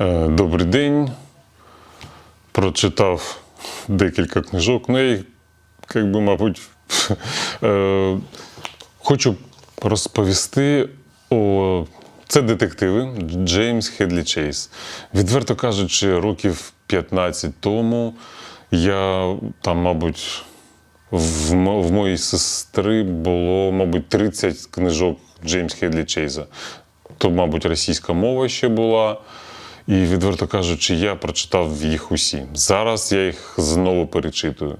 Е, Добрий день. Прочитав декілька книжок. Ну, я як би, мабуть, е, хочу розповісти о. Це детективи Джеймс Хедлі Чейз. Відверто кажучи, років 15 тому я там, мабуть, в, в моїй сестри було, мабуть, 30 книжок Джеймс Хедлі Чейза. То, мабуть, російська мова ще була. І, відверто кажучи, я прочитав їх усі. Зараз я їх знову перечитую.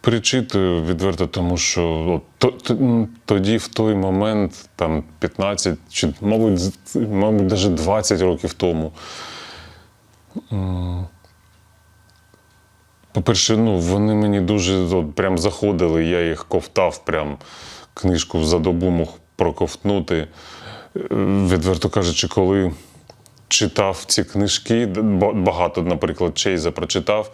Перечитую відверто, тому що от, то- то- тоді, в той момент, там 15 чи, мабуть, мабуть, навіть 20 років тому. По-перше, ну, вони мені дуже от, прям заходили, я їх ковтав, прям книжку за добу мог проковтнути. Е, Відверто кажучи, коли читав ці книжки, багато, наприклад, Чейза прочитав.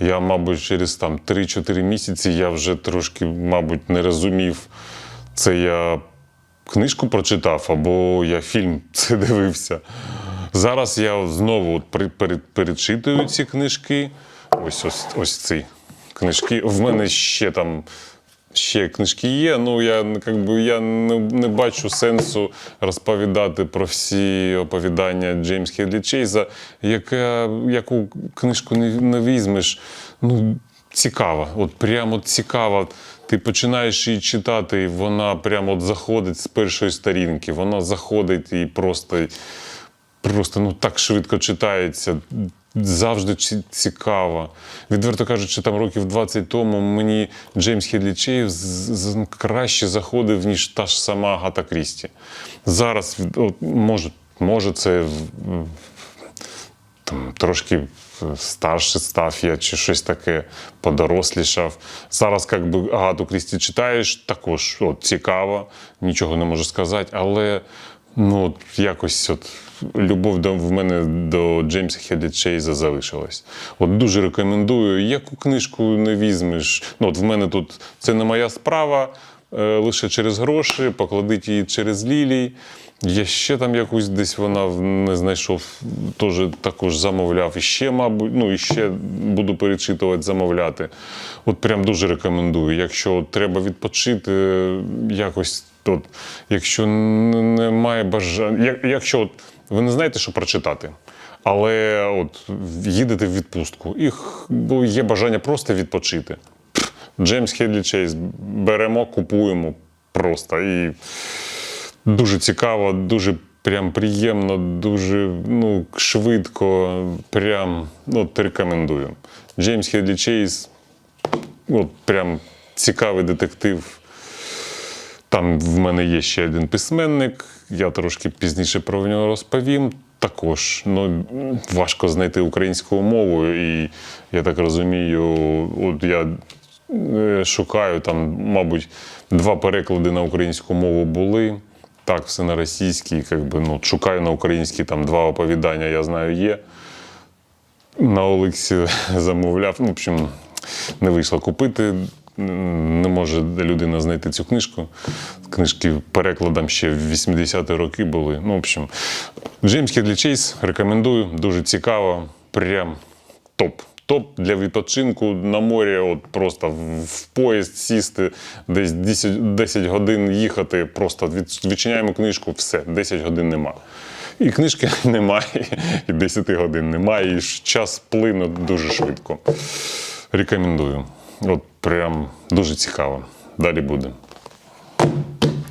Я, мабуть, через там 3-4 місяці я вже трошки, мабуть, не розумів, це я книжку прочитав або я фільм це дивився. Зараз я знову перечитую ці книжки. Ось ось ось ці книжки. В мене ще там ще книжки є. Ну я ну, би, я не, не бачу сенсу розповідати про всі оповідання Джеймс Хедлі Чейза. Яка, яку книжку не, не візьмеш, ну цікава. От прямо цікава. Ти починаєш її читати, і вона прямо от заходить з першої сторінки. Вона заходить і просто просто ну так швидко читається. Завжди цікаво. Відверто кажучи, там років 20 тому мені Джеймс з- краще заходив, ніж та ж сама Агата Крісті. Зараз от, може, може це там, трошки старше став я чи щось таке подорослішав. Зараз, як би Агату Крісті читаєш, також от, цікаво, нічого не можу сказати, але ну, от, якось от, любов до, в мене до Джеймса Хедлі Чейза залишилась. От дуже рекомендую. Яку книжку не візьмеш. Ну, от в мене тут це не моя справа. е, Лише через гроші, покладіть її через лілій. Я ще там якусь десь вона не знайшов, теж також замовляв. І ще, мабуть, ну і ще буду перечитувати, замовляти. От прям дуже рекомендую. Якщо треба відпочити, е, якось от, якщо немає бажання, якщо от, ви не знаєте, що прочитати. Але от їдете в відпустку, і бо є бажання просто відпочити. Джеймс Хедлі Чейз беремо, купуємо просто. І дуже цікаво, дуже прям приємно, дуже ну, швидко. Прям ну, рекомендую. Джеймс Хедлі Чейз, от прям цікавий детектив. Там в мене є ще один письменник, я трошки пізніше про нього розповім. Також ну, важко знайти українську мову, і я так розумію, от я е, шукаю там, мабуть, два переклади на українську мову були. Так, все на російській, як би, ну, шукаю на українській там два оповідання, я знаю, є. На Олексі замовляв. Ну, в общем, не вийшло купити. Не може людина знайти цю книжку. Книжки перекладом ще в 80-ті роки були. Ну, в общем, Джеймс Хедлі Чейз рекомендую. Дуже цікаво. Прям топ. Топ для відпочинку на морі, от просто в- поїзд сісти, десь 10, 10 годин їхати, просто відчиняємо книжку, все, 10 годин нема. І книжки немає, і 10 годин немає, і час плине дуже швидко. Рекомендую. От прям дуже цікаво. Далі буде.